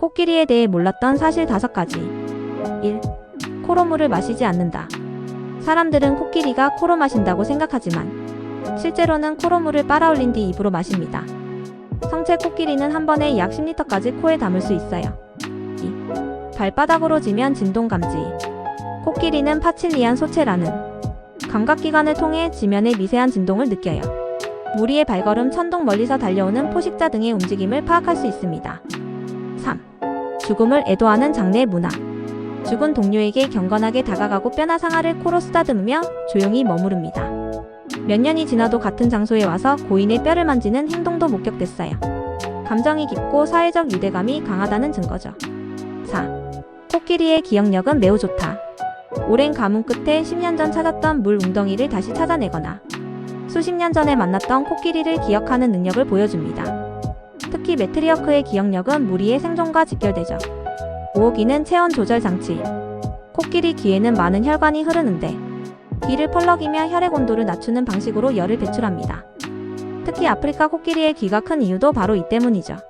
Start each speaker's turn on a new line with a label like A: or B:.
A: 코끼리에 대해 몰랐던 사실 다섯 가지. 1. 코로 물을 마시지 않는다. 사람들은 코끼리가 코로 마신다고 생각하지만 실제로는 코로 물을 빨아올린 뒤 입으로 마십니다. 성체 코끼리는 한 번에 약 10리터까지 코에 담을 수 있어요. 2. 발바닥으로 지면 진동 감지. 코끼리는 파칠리안 소체라는 감각기관을 통해 지면의 미세한 진동을 느껴요. 무리의 발걸음, 천둥 멀리서 달려오는 포식자 등의 움직임을 파악할 수 있습니다. 3. 죽음을 애도하는 장례 문화. 죽은 동료에게 경건하게 다가가고 뼈나 상아를 코로 쓰다듬으며 조용히 머무릅니다. 몇 년이 지나도 같은 장소에 와서 고인의 뼈를 만지는 행동도 목격됐어요. 감정이 깊고 사회적 유대감이 강하다는 증거죠. 4. 코끼리의 기억력은 매우 좋다. 오랜 가뭄 끝에 10년 전 찾았던 물 웅덩이를 다시 찾아내거나 수십 년 전에 만났던 코끼리를 기억하는 능력을 보여줍니다. 특히 매트리어크의 기억력은 무리의 생존과 직결되죠. 5호기는 체온 조절 장치. 코끼리 귀에는 많은 혈관이 흐르는데 귀를 펄럭이며 혈액 온도를 낮추는 방식으로 열을 배출합니다. 특히 아프리카 코끼리의 귀가 큰 이유도 바로 이 때문이죠.